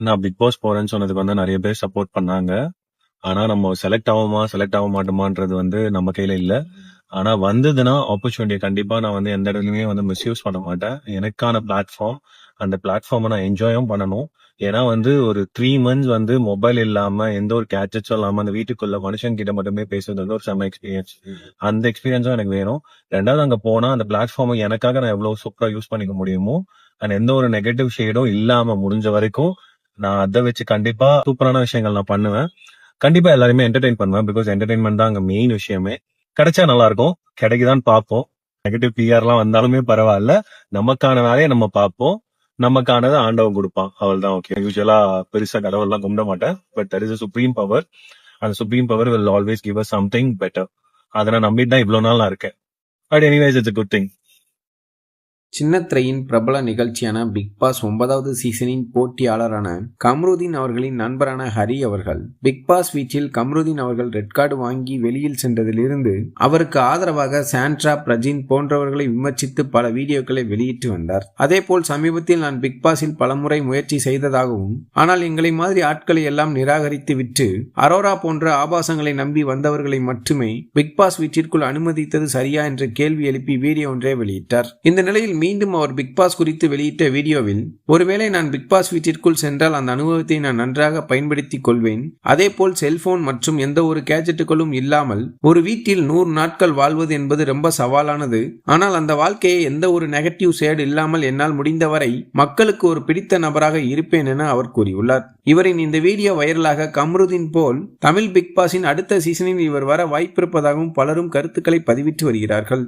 நான் big pass போறேன்னு சொன்னதுக்கு வந்து நிறைய பேர் சப்போர்ட் பண்ணாங்க. ஆனா நம்ம செலக்ட் ஆகுமா செலக்ட் ஆக மாட்டோமான்றது வந்து நம்ம கையில இல்ல. ஆனா வந்ததுன்னா ஆப்பர்ச்சுனிட்டி கண்டிப்பா நான் வந்து எந்த இடத்துலயுமே வந்து மிஸ்யூஸ் பண்ண மாட்டேன். எனக்கான பிளாட்ஃபார்ம். அந்த பிளாட்ஃபார்மை நான் என்ஜாயும் பண்ணணும். ஏன்னா வந்து ஒரு த்ரீ மந்த்ஸ் வந்து மொபைல் இல்லாம, எந்த ஒரு கேட்ஜெட்ஸும் இல்லாம அந்த வீட்டுக்குள்ள மனுஷன் கிட்ட மட்டுமே பேசுறது வந்து ஒரு செம்ம எக்ஸ்பீரியன்ஸ். அந்த எக்ஸ்பீரியன்ஸும் எனக்கு வேணும். ரெண்டாவது அங்க போனா அந்த பிளாட்ஃபார்மை எனக்காக நான் எவ்வளவு சூப்பரா யூஸ் பண்ணிக்க முடியுமோ, அண்ட் எந்த ஒரு நெகட்டிவ் ஷேடும் இல்லாம முடிஞ்ச வரைக்கும் நான் அதை வச்சு கண்டிப்பா சூப்பரான விஷயங்கள் நான் பண்ணுவேன். கண்டிப்பா எல்லாருமே என்டர்டைன் பண்ணுவேன். பிகாஸ் என்டர்டைன்மெண்ட் தான் அங்க மெயின் விஷயமே. கிடைச்சா நல்லா இருக்கும். கிடைக்குதான்னு பார்ப்போம். நெகட்டிவ் பிஆர்லாம் வந்தாலுமே பரவாயில்ல நமக்கான வேலையை நம்ம பார்ப்போம். நமக்கானதை ஆண்டவன் குடுப்பான். அவ்வளவுதான் ஓகே. யூஸ்வலா பெருசா கடவுள்லாம் கும்பிட மாட்டேன். But there is a supreme power. அந்த supreme power will always give a something better. அத நான் நம்பிட்டு தான் இவ்வளவு நாள் நான் இருக்கேன். But anyways it's good thing. சின்னத்திரையின் பிரபல நிகழ்ச்சியான பிக் பாஸ் ஒன்பதாவது சீசனின் போட்டியாளரான கம்ருதீன் அவர்களின் நண்பரான ஹரி அவர்கள் பிக் பாஸ் வீட்டில் கம்ருதீன் அவர்கள் ரெட் கார்டு வாங்கி வெளியில் சென்றதிலிருந்து அவருக்கு ஆதரவாக சாண்ட்ரா பிரஜின் போன்றவர்களை விமர்சித்து பல வீடியோக்களை வெளியிட்டு வந்தார். அதேபோல் சமீபத்தில் நான் பிக் பாஸில் பலமுறை முயற்சி செய்ததாகவும் ஆனால் எங்களை மாதிரி ஆட்களை எல்லாம் நிராகரித்து விட்டு அரோரா போன்ற ஆபாசங்களை நம்பி வந்தவர்களை மட்டுமே பிக் பாஸ் வீட்டிற்குள் அனுமதித்தது சரியா என்ற கேள்வி எழுப்பி வீடியோ ஒன்றை வெளியிட்டார். இந்த நிலையில் மீண்டும் அவர் பிக் பாஸ் குறித்து வெளியிட்ட வீடியோவில் ஒருவேளை நான் பிக் பாஸ் வீட்டிற்குள் சென்றால் அந்த அனுபவத்தை நான் நன்றாக பயன்படுத்திக் கொள்வேன். அதேபோல் செல்போன் மற்றும் எந்த ஒரு கேஜெட்டுகளும் இல்லாமல் ஒரு வீட்டில் நூறு நாட்கள் வாழ்வது என்பது ரொம்ப சவாலானது. ஆனால் அந்த வாழ்க்கையை எந்த ஒரு நெகட்டிவ் சேடு இல்லாமல் என்னால் முடிந்தவரை மக்களுக்கு ஒரு பிடித்த நபராக இருப்பேன் என அவர் கூறியுள்ளார். இவரின் இந்த வீடியோ வைரலாக கம்ருதீன் போல் தமிழ் பிக் பாஸின் அடுத்த சீசனில் இவர் வர வாய்ப்பிருப்பதாகவும் பலரும் கருத்துக்களை பதிவிட்டு வருகிறார்கள்.